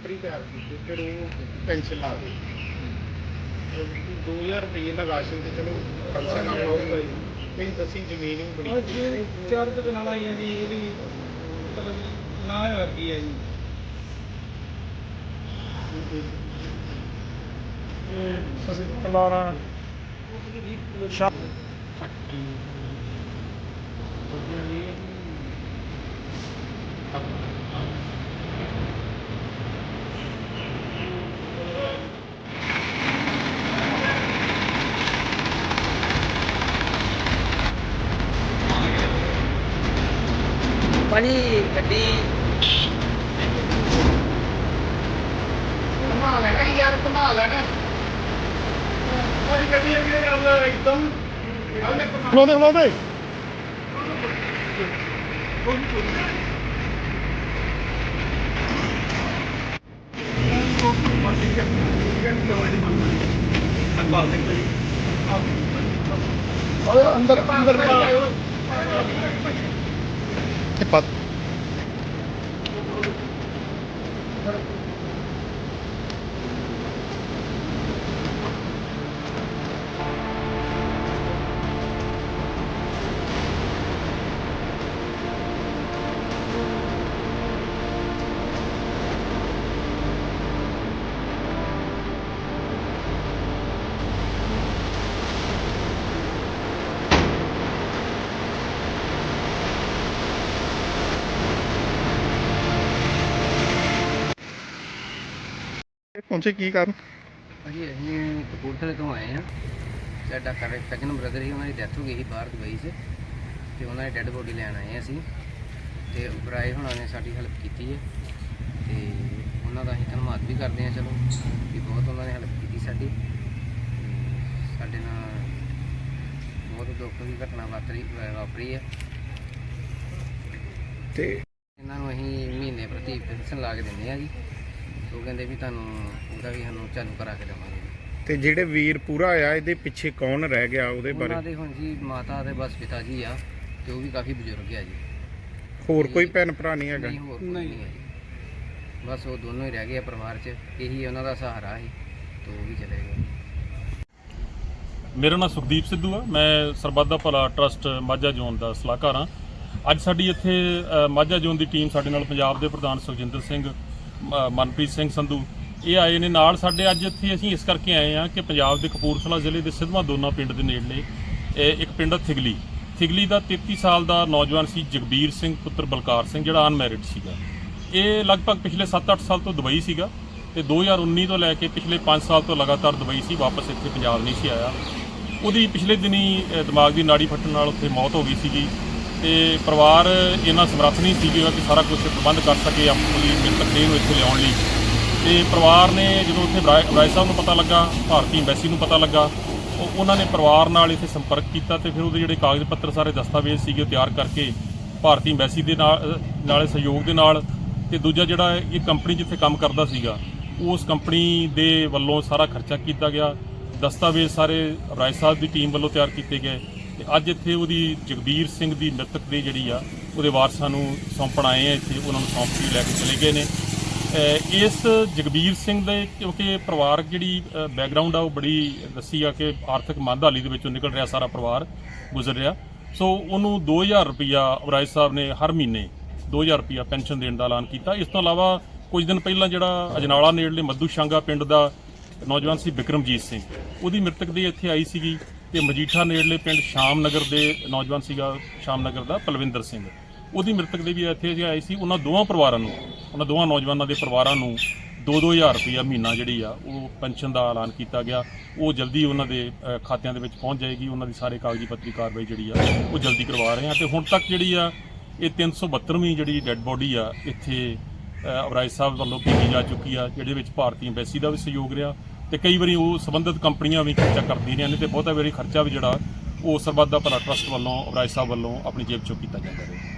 Paper ਹੀ ਤਿਆਰ ਕੀਤੇ ਫਿਰ ਉਹ ਪੈਨਸ਼ਨ ਲਾ ਦਿੱਤੀ। 2000 ਰੁਪਏ ਦਾ ਰਾਸ਼ਨ ਤੇ ਚਲੋ ਖਰਚਾ ਨਾ ਹੋਊਗਾ ਹੀ ਕਈ ਦਸੀ ਜ਼ਮੀਨ ਵੀ ਬਣੀ ਅੱਜ ਚਾਰ ਦੇ ਨਾਲ ਆਈ ਹੈ ਜੀ ਇਹਦੀ ਮਤਲਬ ਨਾ ਵਰਗੀ ਹੈ ਜੀ। ਅਸੀਂ ਕਲਾਰਾ ਸ਼ਾਪ ਭਾਜੀ ਗੱਡੀ। ਕਮਾ ਲੈਣਾ ਯਾਰ ਕਮਾ ਲੈਣਾ। ਕੋਈ ਗੱਡੀ ਅੱਗੇ ਆਉਂਦਾ ਇੱਕਦਮ। ਖਲੋਦੇ ਖਲੋਦੇ ਅੰਦਰ ਅੰਦਰ ਤੇ ਪਤ ਪਹੁੰਚੇ ਕੀ ਕਰਨ? ਭਾਜੀ ਅਸੀਂ ਕਪੂਰਥਲੇ ਤੋਂ ਆਏ ਆ ਸਾਡਾ ਕਰ ਕਜਨ ਬ੍ਰਦਰ ਹੀ ਉਹਨਾਂ ਦੀ ਡੈਥ ਹੋ ਗਈ ਸੀ ਬਾਹਰ ਦੁਬਈ 'ਚ। ਤੇ ਉਹਨਾਂ ਦੀ ਡੈੱਡ ਬੋਡੀ ਲੈਣ ਆਏ ਅਸੀਂ। ਤੇ ਉਪਰਾਏ ਹੁਣਾਂ ਨੇ ਸਾਡੀ ਹੈਲਪ ਕੀਤੀ ਹੈ। ਤੇ ਉਹਨਾਂ ਦਾ ਅਸੀਂ ਧੰਨਵਾਦ ਵੀ ਕਰਦੇ ਹਾਂ ਚਲੋ ਵੀ ਬਹੁਤ ਉਹਨਾਂ ਨੇ ਹੈਲਪ ਕੀਤੀ ਸਾਡੀ। ਤੇ ਸਾਡੇ ਨਾਲ ਬਹੁਤ ਦੁੱਖ ਦੀ ਘਟਨਾ ਵਾਪਰੀ ਵਾਪਰੀ ਹੈ। ਤੇ ਇਹਨਾਂ ਨੂੰ ਅਸੀਂ ਮਹੀਨੇ ਪ੍ਰਤੀ ਪੈਨਸ਼ਨ ਲਾ ਕੇ ਦਿੰਦੇ ਆ ਜੀ। ਉਹ ਕਹਿੰਦੇ ਵੀ ਤੁਹਾਨੂੰ ਉਹਦਾ ਵੀ ਸਾਨੂੰ ਚਾਲੂ ਕਰਾ ਕੇ ਦੇਵਾਂਗੇ। ਤੇ ਜਿਹੜੇ ਵੀਰ ਪੂਰਾ ਆਇਆ ਇਹਦੇ ਪਿੱਛੇ ਕੌਣ ਰਹਿ ਗਿਆ ਉਹਦੇ ਉਹਨਾਂ ਬਾਰੇ ਦੇ ਹੁਣ ਜੀ ਮਾਤਾ ਦੇ ਬਸ ਪਿਤਾ ਜੀ ਆ ਤੇ ਉਹ ਵੀ ਕਾਫੀ ਬਜ਼ੁਰਗ ਆ ਜੀ। ਹੋਰ ਕੋਈ ਭੈਣ ਭਰਾ ਨਹੀਂ ਹੈਗਾ? ਨਹੀਂ ਹੋਰ ਕੋਈ ਨਹੀਂ। ਹੈ ਜੀ। ਬਸ ਉਹ ਦੋਨੋਂ ਹੀ ਰਹਿ ਗਏ ਆ ਪਰਿਵਾਰ 'ਚ ਇਹੀ ਉਹਨਾਂ ਦਾ ਸਹਾਰਾ ਸੀ ਤੇ ਉਹ ਵੀ ਚਲੇ ਗਏ। ਮੇਰਾ ਨਾਮ ਸੁਖਦੀਪ ਸਿੱਧੂ ਆ ਮੈਂ ਸਰਬੱਤ ਦਾ ਭਲਾ ਟਰਸਟ ਮਾਝਾ ਜ਼ੋਨ ਦਾ ਸਲਾਹਕਾਰ ਹਾਂ। ਅੱਜ ਸਾਡੀ ਇੱਥੇ ਅ, ਮਾਝਾ ਜ਼ੋਨ ਦੀ ਟੀਮ ਸਾਡੇ ਨਾਲ ਪੰਜਾਬ ਦੇ ਪ੍ਰਧਾਨ ਸੁਖਜਿੰਦਰ ਸਿੰਘ ਮਨਪ੍ਰੀਤ ਸਿੰਘ ਸੰਧੂ। ਇਹ ਆਏ ਨੇ ਨਾਲ ਸਾਡੇ ਅੱਜ ਇੱਥੇ ਅਸੀਂ ਇਸ ਕਰਕੇ ਆਏ ਹਾਂ ਕਿ ਪੰਜਾਬ ਦੇ ਕਪੂਰਥਲਾ ਜ਼ਿਲ੍ਹੇ ਦੇ ਸਿਧਵਾਂ ਦੋਨਾ ਪਿੰਡ ਦੇ ਨੇੜਲੇ ਇੱਕ ਪਿੰਡ ਆ ਥਿਗਲੀ। ਥਿਗਲੀ ਦਾ 33 ਸਾਲ ਦਾ ਨੌਜਵਾਨ ਸੀ ਜਗਬੀਰ ਸਿੰਘ, ਪੁੱਤਰ ਬਲਕਾਰ ਸਿੰਘ, ਜਿਹੜਾ ਅਨਮੈਰਿਡ ਸੀਗਾ। ਇਹ ਲਗਭਗ ਪਿਛਲੇ 7-8 ਸਾਲ ਤੋਂ ਦੁਬਈ ਸੀਗਾ ਤੇ 2019 ਤੋਂ ਲੈ ਕੇ ਪਿਛਲੇ 5 ਸਾਲ ਤੋਂ ਲਗਾਤਾਰ ਦੁਬਈ ਸੀ, ਵਾਪਸ ਇੱਥੇ ਪੰਜਾਬ ਨਹੀਂ ਸੀ ਆਇਆ। ਉਹਦੀ ਪਿਛਲੇ ਦਿਨੀ ਦਿਮਾਗ ਦੀ ਨਾੜੀ ਫਟਣ ਨਾਲ ਉੱਥੇ ਮੌਤ ਹੋ ਗਈ ਸੀਗੀ। ਤੇ ਪਰਿਵਾਰ ਇਹਨਾਂ ਸਮਰੱਥ ਨਹੀਂ ਸੀਗਾ ਕਿ ਸਾਰਾ ਕੁਝ ਪ੍ਰਬੰਧ ਕਰ ਸਕੇ, ਆਪਣੀ ਮ੍ਰਿਤਕ ਦੇਹ ਨੂੰ ਇੱਥੇ ਲਿਆਉਣ ਲਈ। ਤੇ ਪਰਿਵਾਰ ਨੇ ਜਦੋਂ ਉੱਥੇ ਰਾਏ ਬਰਾਏ ਸਾਹਿਬ ਨੂੰ ਪਤਾ ਲੱਗਾ, ਭਾਰਤੀ ਐਮਬੈਸੀ ਨੂੰ ਪਤਾ ਲੱਗਾ ਉਹਨਾਂ ਨੇ ਪਰਿਵਾਰ ਨਾਲ ਇੱਥੇ ਸੰਪਰਕ ਕੀਤਾ ਤੇ ਫਿਰ ਉਹਦੇ ਜਿਹੜੇ ਕਾਗਜ਼ ਪੱਤਰ ਸਾਰੇ ਦਸਤਾਵੇਜ਼ ਸੀਗੇ ਉਹ ਤਿਆਰ ਕਰਕੇ ਭਾਰਤੀ ਐਮਬੈਸੀ ਦੇ ਨਾਲ, ਨਾਲੇ ਸਹਿਯੋਗ ਦੇ ਨਾਲ ਤੇ ਦੂਜਾ ਜਿਹੜਾ ਇਹ ਕੰਪਨੀ ਜਿੱਥੇ ਕੰਮ ਕਰਦਾ ਸੀਗਾ, ਉਸ ਕੰਪਨੀ ਦੇ ਵੱਲੋਂ ਸਾਰਾ ਖਰਚਾ ਕੀਤਾ ਗਿਆ। ਦਸਤਾਵੇਜ਼ ਸਾਰੇ ਰਾਏ ਸਾਹਿਬ ਦੀ ਟੀਮ ਵੱਲੋਂ ਤਿਆਰ ਕੀਤੇ ਗਏ। ਤੇ ਅੱਜ ਇੱਥੇ ਉਹਦੀ ਜਗਬੀਰ ਸਿੰਘ ਦੀ ਮ੍ਰਿਤਕ ਦੇ ਜਿਹੜੀ ਆ, ਉਹਦੇ ਵਾਰਸਾਂ ਨੂੰ ਸੌਂਪਣ ਆਏ ਆ, ਇੱਥੇ ਉਹਨਾਂ ਨੂੰ ਸੌਂਪ ਕੇ ਲੈ ਕੇ ਚਲੇ ਗਏ ਨੇ। ਇਸ ਜਗਬੀਰ ਸਿੰਘ ਦੇ ਕਿਉਂਕਿ ਪਰਿਵਾਰਕ ਜਿਹੜੀ ਬੈਕਗ੍ਰਾਉਂਡ ਆ, ਉਹ ਬੜੀ ਦੱਸੀ ਆ ਕਿ ਆਰਥਿਕ ਮੰਦਹਾਲੀ ਦੇ ਵਿੱਚੋਂ ਨਿਕਲ ਰਿਹਾ ਸਾਰਾ ਪਰਿਵਾਰ, ਗੁਜ਼ਰ ਰਿਹਾ। ਸੋ ਉਹਨੂੰ 2000 ਰੁਪਇਆ ਵਰਾਜ ਸਾਹਿਬ ਨੇ ਹਰ ਮਹੀਨੇ 2000 ਰੁਪਇਆ ਪੈਨਸ਼ਨ ਦੇਣ ਦਾ ਐਲਾਨ ਕੀਤਾ। ਇਸ ਤੋਂ ਇਲਾਵਾ ਕੁਝ ਦਿਨ ਪਹਿਲਾਂ ਜਿਹੜਾ ਅਜਨਾਲਾ ਨੇੜਲੇ ਮੱਧੂ ਸ਼ਾਂਗਾ ਪਿੰਡ ਦਾ ਨੌਜਵਾਨ ਸੀ ਵਿਕਰਮਜੀਤ ਸਿੰਘ, ਉਹਦੀ ਮ੍ਰਿਤਕ ਦੇ ਇੱਥੇ ਆਈ ਸੀਗੀ। ਤੇ ਮਜੀਠਾ ਨੇੜਲੇ ਪਿੰਡ ਸ਼ਾਮ ਨਗਰ ਦੇ ਨੌਜਵਾਨ ਸੀਗਾ ਸ਼ਾਮ ਨਗਰ ਦਾ ਪਲਵਿੰਦਰ ਸਿੰਘ। ਉਹਦੀ ਮ੍ਰਿਤਕ ਦੇ ਵੀ ਇੱਥੇ ਜੇ ਆਈ ਸੀ ਉਹਨਾਂ ਦੋਵਾਂ ਪਰਿਵਾਰਾਂ ਨੂੰ ਉਹਨਾਂ ਦੋਵਾਂ ਨੌਜਵਾਨਾਂ ਦੇ ਪਰਿਵਾਰਾਂ ਨੂੰ 2-2000 ਰੁਪਇਆ ਮਹੀਨਾ ਜਿਹੜੀ ਆ ਉਹ ਪੈਨਸ਼ਨ ਦਾ ਐਲਾਨ ਕੀਤਾ ਗਿਆ। ਉਹ ਜਲਦੀ ਉਹਨਾਂ ਦੇ ਖਾਤਿਆਂ ਦੇ ਵਿੱਚ ਪਹੁੰਚ ਜਾਏਗੀ। ਉਹਨਾਂ ਦੀ ਸਾਰੇ ਕਾਗਜ਼ੀ ਪੱਤਰੀ ਕਾਰਵਾਈ ਜਿਹੜੀ ਆ ਉਹ ਜਲਦੀ ਕਰਵਾ ਰਹੇ ਆ। ਤੇ ਹੁਣ ਤੱਕ ਜਿਹੜੀ ਆ ਇਹ 372ਵੀਂ ਜਿਹੜੀ ਡੈੱਡ ਬੋਡੀ ਆ ਇੱਥੇ ਅ, ਸਾਹਿਬ ਵੱਲੋਂ ਭੇਜੀ ਜਾ ਚੁੱਕੀ ਆ ਜਿਹਦੇ ਵਿੱਚ ਭਾਰਤੀ ਐਮਬੈਸੀ ਦਾ ਵੀ ਸਹਿਯੋਗ ਰਿਹਾ। ਤੇ ਕਈ ਵਾਰੀ ਉਹ ਸੰਬੰਧਿਤ ਕੰਪਨੀਆਂ ਵੀ ਖਰਚਾ ਕਰਦੀ ਰਹੀਆਂ ਨੇ ਤੇ ਬਹੁਤਾ ਵਾਰੀ ਖਰਚਾ ਵੀ ਜਿਹੜਾ ਉਹ ਸਰਬੱਤ ਦਾ ਭਲਾ ਟਰਸਟ ਵੱਲੋਂ ਅਬਰਾਜ ਸਾਹਿਬ ਵੱਲੋਂ ਆਪਣੀ ਜੇਬ ਚੋਂ ਕੀਤਾ ਜਾਂਦਾ ਹੈ